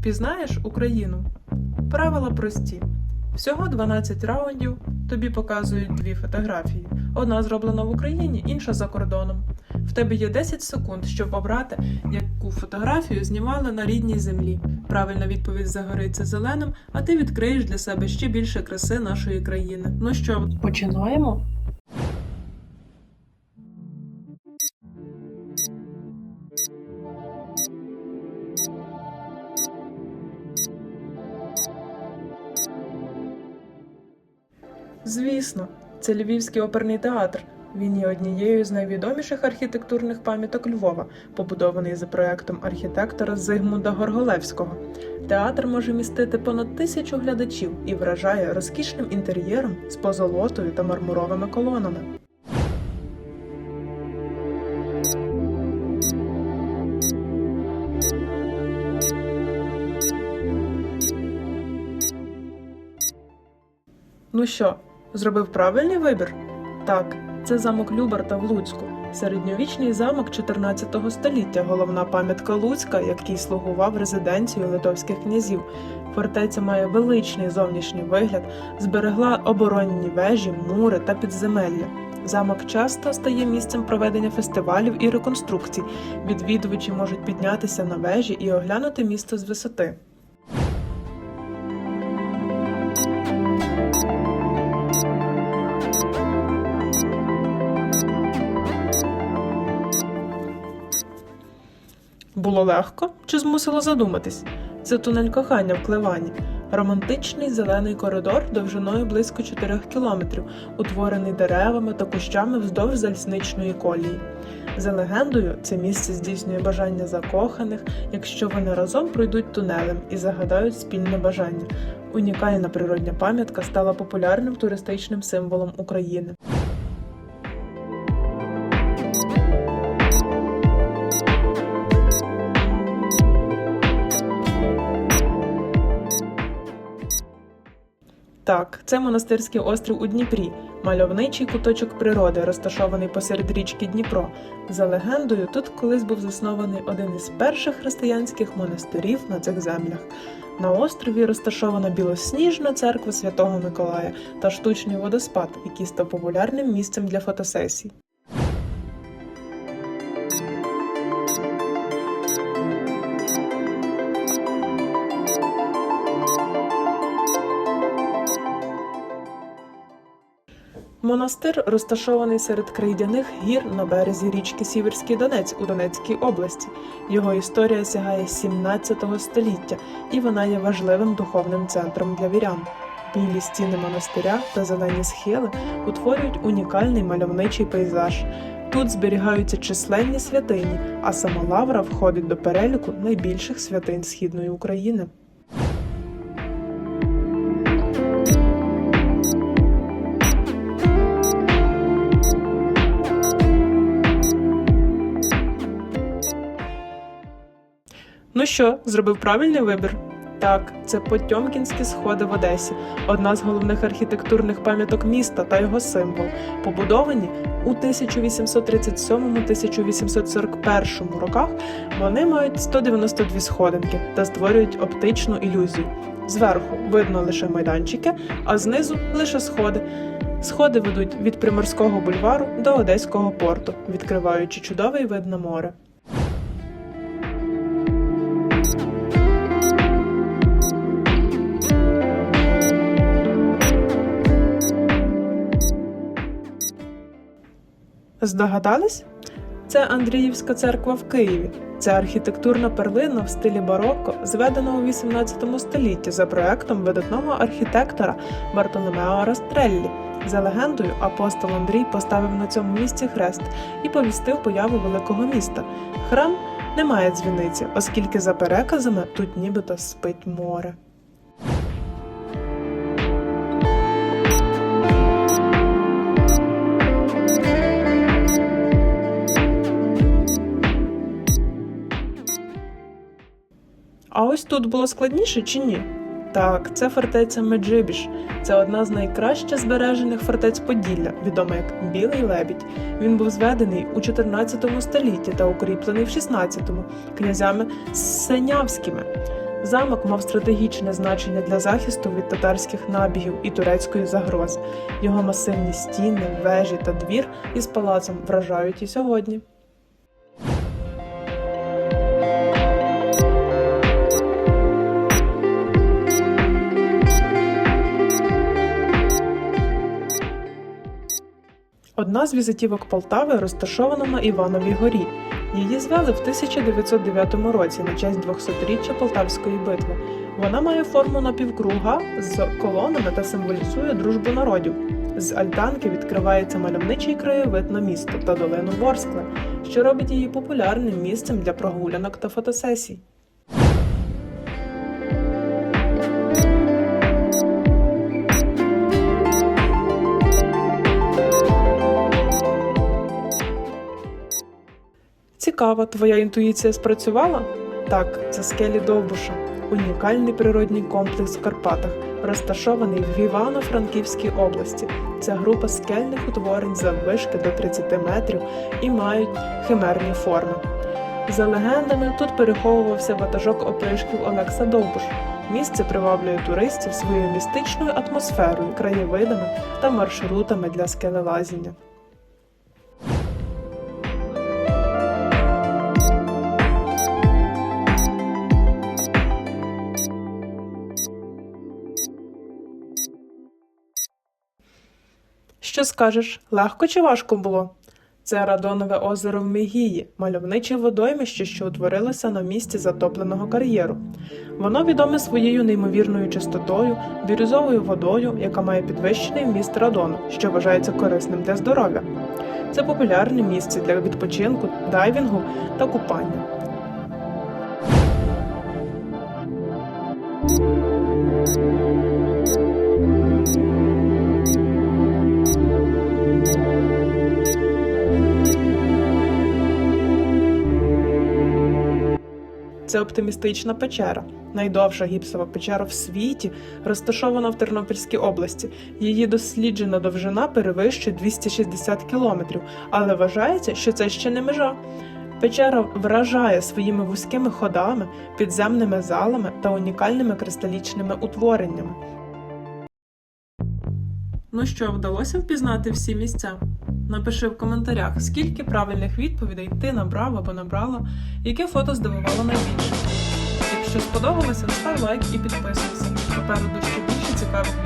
Впізнаєш Україну? Правила прості. Всього 12 раундів. Тобі показують дві фотографії. Одна зроблена в Україні, інша за кордоном. В тебе є 10 секунд, щоб обрати, яку фотографію знімали на рідній землі. Правильна відповідь загориться зеленим, а ти відкриєш для себе ще більше краси нашої країни. Ну що, починаємо? Звісно, це Львівський оперний театр. Він є однією з найвідоміших архітектурних пам'яток Львова, побудований за проектом архітектора Зигмунда Горголевського. Театр може містити понад тисячу глядачів і вражає розкішним інтер'єром з позолотою та мармуровими колонами. Ну що, зробив правильний вибір? Так, це замок Любарта в Луцьку. Середньовічний замок 14 століття, головна пам'ятка Луцька, який слугував резиденцією литовських князів. Фортеця має величний зовнішній вигляд, зберегла оборонні вежі, мури та підземелля. Замок часто стає місцем проведення фестивалів і реконструкцій. Відвідувачі можуть піднятися на вежі і оглянути місто з висоти. Було легко чи змусило задуматись? Це тунель кохання в Клевані. Романтичний зелений коридор довжиною близько 4 кілометрів, утворений деревами та кущами вздовж залізничної колії. За легендою, це місце здійснює бажання закоханих, якщо вони разом пройдуть тунелем і загадають спільне бажання. Унікальна природня пам'ятка стала популярним туристичним символом України. Так, це монастирський острів у Дніпрі, мальовничий куточок природи, розташований посеред річки Дніпро. За легендою, тут колись був заснований один із перших християнських монастирів на цих землях. На острові розташована білосніжна церква Святого Миколая та штучний водоспад, який став популярним місцем для фотосесій. Монастир розташований серед крейдяних гір на березі річки Сіверський Донець у Донецькій області. Його історія сягає 17 століття, і вона є важливим духовним центром для вірян. Білі стіни монастиря та зелені схили утворюють унікальний мальовничий пейзаж. Тут зберігаються численні святині, а сама лавра входить до переліку найбільших святинь Східної України. Ну що, зробив правильний вибір? Так, це Потьомкінські сходи в Одесі, одна з головних архітектурних пам'яток міста та його символ, побудовані у 1837-1841 роках. Вони мають 192 сходинки та створюють оптичну ілюзію. Зверху видно лише майданчики, а знизу лише сходи. Сходи ведуть від Приморського бульвару до Одеського порту, відкриваючи чудовий вид на море. Здогадались? Це Андріївська церква в Києві. Це архітектурна перлина в стилі барокко, зведена у 18 столітті за проектом видатного архітектора Бартоломео Растреллі. За легендою, апостол Андрій поставив на цьому місці хрест і повістив появу великого міста. Храм не має дзвіниці, оскільки за переказами тут нібито спить море. А ось тут було складніше чи ні? Так, це фортеця Меджибіш. Це одна з найкраще збережених фортець Поділля, відома як Білий Лебідь. Він був зведений у 14 столітті та укріплений в 16-му князями Сенявськими. Замок мав стратегічне значення для захисту від татарських набігів і турецької загрози. Його масивні стіни, вежі та двір із палацом вражають і сьогодні. Одна з візитівок Полтави розташована на Івановій горі. Її звели в 1909 році на честь 200-річчя Полтавської битви. Вона має форму напівкруга з колонами та символізує дружбу народів. З альтанки відкривається мальовничий краєвид на місто та долину Ворскле, що робить її популярним місцем для прогулянок та фотосесій. Цікаво, твоя інтуїція спрацювала? Так, це скелі Довбуша, унікальний природній комплекс в Карпатах, розташований в Івано-Франківській області. Це група скельних утворень заввишки до 30 метрів і мають химерні форми. За легендами, тут переховувався ватажок опришків Олекса Довбуш. Місце приваблює туристів своєю містичною атмосферою, краєвидами та маршрутами для скелелазіння. Що скажеш, легко чи важко було? Це Радонове озеро в Мегії, мальовниче водоймище, що утворилося на місці затопленого кар'єру. Воно відоме своєю неймовірною чистотою, бірюзовою водою, яка має підвищений вміст радону, що вважається корисним для здоров'я. Це популярне місце для відпочинку, дайвінгу та купання. Це оптимістична печера, найдовша гіпсова печера в світі, розташована в Тернопільській області. Її досліджена довжина перевищує 260 кілометрів, але вважається, що це ще не межа. Печера вражає своїми вузькими ходами, підземними залами та унікальними кристалічними утвореннями. Ну що, вдалося впізнати всі місця? Напиши в коментарях, скільки правильних відповідей ти набрав або набрала, яке фото здивувало найбільше. Якщо сподобалося, став лайк і підписуйся. Попереду ще більше цікавих.